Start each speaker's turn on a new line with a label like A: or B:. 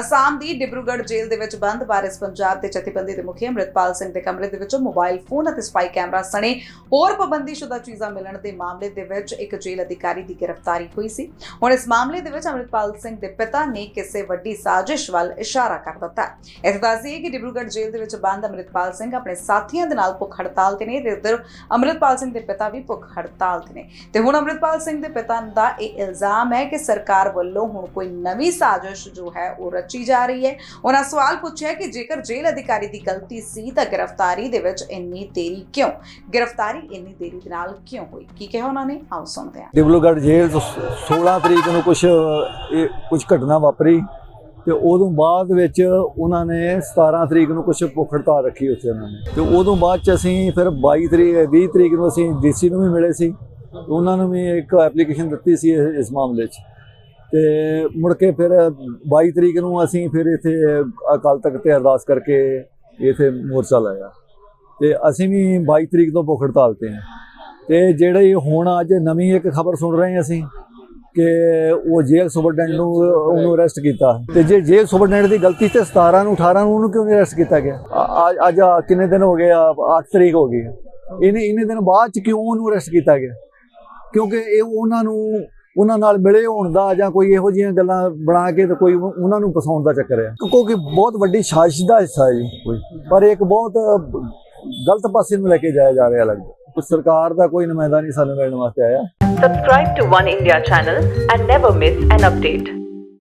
A: ਅਸਾਮ ਦੀ ਡਿਬਰੂਗੜ੍ਹ ਜੇਲ੍ਹ ਦੇ ਵਿੱਚ ਬੰਦ ਵਾਰਿਸ ਪੰਜਾਬ ਦੇ ਜਥੇਬੰਦੀ ਦੇ ਮੁਖੀ ਅੰਮ੍ਰਿਤਪਾਲ ਸਿੰਘ ਦੇ ਕਮਰੇ ਦੇ ਵਿੱਚੋਂ ਮੋਬਾਈਲ ਫੋਨ ਅਤੇ ਸਪਾਈ ਕੈਮਰਾ ਸਣੇ ਹੋਰ ਪਾਬੰਦੀਸ਼ੁਦਾ ਚੀਜ਼ਾਂ ਮਿਲਣ ਦੇ ਮਾਮਲੇ ਦੇ ਵਿੱਚ ਇੱਕ ਜੇਲ੍ਹ ਅਧਿਕਾਰੀ ਦੀ ਗ੍ਰਿਫਤਾਰੀ ਹੋਈ ਸੀ। ਹੁਣ ਇਸ ਮਾਮਲੇ ਦੇ ਵਿੱਚ ਅੰਮ੍ਰਿਤਪਾਲ ਸਿੰਘ ਦੇ ਪਿਤਾ ਨੇ ਕਿਸੇ ਵੱਡੀ ਸਾਜ਼ਿਸ਼ ਵੱਲ ਇਸ਼ਾਰਾ ਕਰ ਦਿੱਤਾ ਹੈ। ਇਹ ਦੱਸਦੀ ਹੈ ਕਿ ਡਿਬਰੂਗੜ੍ਹ ਜੇਲ੍ਹ ਦੇ ਵਿੱਚ ਬੰਦ ਅੰਮ੍ਰਿਤਪਾਲ ਸਿੰਘ ਆਪਣੇ ਸਾਥੀਆਂ ਦੇ ਨਾਲ ਭੁੱਖ ਹੜਤਾਲ ਤੇ ਨੇ ਤੇ ਉੱਧਰ ਅੰਮ੍ਰਿਤਪਾਲ ਸਿੰਘ ਦੇ ਪਿਤਾ ਵੀ ਭੁੱਖ ਹੜਤਾਲ ਤੇ ਨੇ। ਤੇ ਹੁਣ ਅੰਮ੍ਰਿਤਪਾਲ ਸਿੰਘ ਦੇ ਪਿਤਾ ਦਾ ਇਹ ਇਲਜ਼ਾਮ ਹੈ ਕਿ ਸਰਕਾਰ ਵੱਲੋਂ ਹੁਣ ਕੋਈ ਨਵੀਂ ਸਾਜ਼ਿਸ਼ ਜੋ ਹੈ ਉਹ ਰਚੀ ਜਾ ਰਹੀ ਹੈ। ਉਹਨਾਂ ਸਵਾਲ ਪੁੱਛਿਆ ਕਿ ਜੇਕਰ ਜੇਲ੍ਹ ਅਧਿਕਾਰੀ ਦੀ ਗਲਤੀ ਸੀ ਤਾਂ ਗ੍ਰਿਫਤਾਰੀ ਦੇ ਵਿੱਚ ਇੰਨੀ ਦੇਰੀ ਕਿਉਂ? ਗ੍ਰਿਫਤਾਰੀ ਇੰਨੀ ਦੇਰੀ ਦੇ ਨਾਲ ਕਿਉਂ ਹੋਈ? ਕੀ ਕਿਹਾ ਉਹਨਾਂ ਨੇ? ਆਓ ਸੁਣਦੇ ਹਾਂ।
B: ਡਿਬਲੂਗੜ੍ਹ ਜੇਲ੍ਹ ਤੋਂ 16 ਤਰੀਕ ਨੂੰ ਕੁਝ ਕੁਝ ਘਟਨਾ ਵਾਪਰੀ ਤੇ ਉਦੋਂ ਬਾਅਦ ਵਿੱਚ ਉਹਨਾਂ ਨੇ 17 ਤਰੀਕ ਨੂੰ ਕੁਝ ਭੁੱਖ ਹੜਤਾਲ ਰੱਖੀ ਉੱਥੇ ਉਹਨਾਂ ਨੇ। ਤੇ ਉਦੋਂ ਬਾਅਦ ਚ ਅਸੀਂ ਫਿਰ 22 ਤਰੀਕ 20 ਤਰੀਕ ਨੂੰ ਅਸੀਂ ਡੀਸੀ ਨੂੰ ਵੀ ਮਿਲੇ ਸੀ। ਉਹਨਾਂ ਨੂੰ ਵੀ ਇੱਕ ਐਪਲੀਕੇਸ਼ਨ ਦਿੱਤੀ ਸੀ ਇਸ ਮਾਮਲੇ 'ਚ। ਤੇ ਮੁੜ ਕੇ ਫਿਰ 22 ਤਰੀਕ ਨੂੰ ਅਸੀਂ ਫਿਰ ਇੱਥੇ ਅਕਾਲ ਤਖਤ ਤੇ ਅਰਦਾਸ ਕਰਕੇ ਇੱਥੇ ਮੋਰਚਾ ਲਾਇਆ। ਤੇ ਅਸੀਂ ਵੀ 22 ਤਰੀਕ ਤੋਂ ਭੁੱਖ ਹੜਤਾਲ ਤੇ ਹਾਂ। ਤੇ ਜਿਹੜੇ ਹੁਣ ਅੱਜ ਨਵੀਂ ਇੱਕ ਖਬਰ ਸੁਣ ਰਹੇ ਅਸੀਂ ਕਿ ਉਹ ਜੇਲ੍ਹ ਸੁਪਰਡੈਂਟ ਨੂੰ ਉਹਨੂੰ ਅਰੈਸਟ ਕੀਤਾ। ਤੇ ਜੇ ਜੇਲ੍ਹ ਸੁਪਰਡੈਂਟ ਦੀ ਗਲਤੀ ਤੇ 17 ਨੂੰ 18 ਨੂੰ ਉਹਨੂੰ ਕਿਉਂ ਨਹੀਂ ਅਰੈਸਟ ਕੀਤਾ ਗਿਆ? ਅ- ਅੱਜ- ਕਿੰਨੇ ਦਿਨ ਹੋ ਗਏ ਆ? 8 ਤਰੀਕ ਹੋ ਗਈ। ਹੈ। ਇਹਨੇ ਇੰਨੇ ਦਿਨ ਬਾਅਦ ਚ ਕਿਉਂ ਉਹਨੂੰ ਅਰੈਸਟ ਕੀਤਾ ਗਿਆ? ਕਿਉਂਕਿ ਇਹ ਉਹਨਾਂ ਨੂੰ ਉਹਨਾਂ ਨਾਲ ਮਿਲੇ ਹੋਣ ਦਾ ਜਾਂ ਕੋਈ ਇਹੋ ਜਿਹੀਆਂ ਗੱਲਾਂ ਬਣਾ ਕੇ ਤੇ ਕੋਈ ਉਹਨਾਂ ਨੂੰ ਫਸਾਉਣ ਦਾ ਚੱਕਰ ਹੈ। ਕਿਉਂਕਿ ਬਹੁਤ ਵੱਡੀ ਸਾਜ਼ਿਸ਼ ਦਾ ਹਿੱਸਾ ਹੈ ਜੀ ਕੋਈ। ਪਰ ਇੱਕ ਬਹੁਤ, ਗਲਤ ਪਾਸੇ ਨੂੰ ਲੈ ਕੇ ਜਾਇਆ ਜਾ ਰਿਹਾ ਲੱਗਦਾ। ਕੁਛ ਸਰਕਾਰ ਦਾ ਕੋਈ ਨੁਮਾਇੰਦਾ ਨਹੀਂ ਸਾਨੂੰ ਮਿਲਣ ਵਾਸਤੇ ਆਇਆ।
C: Subscribe to One India channel and never miss an update.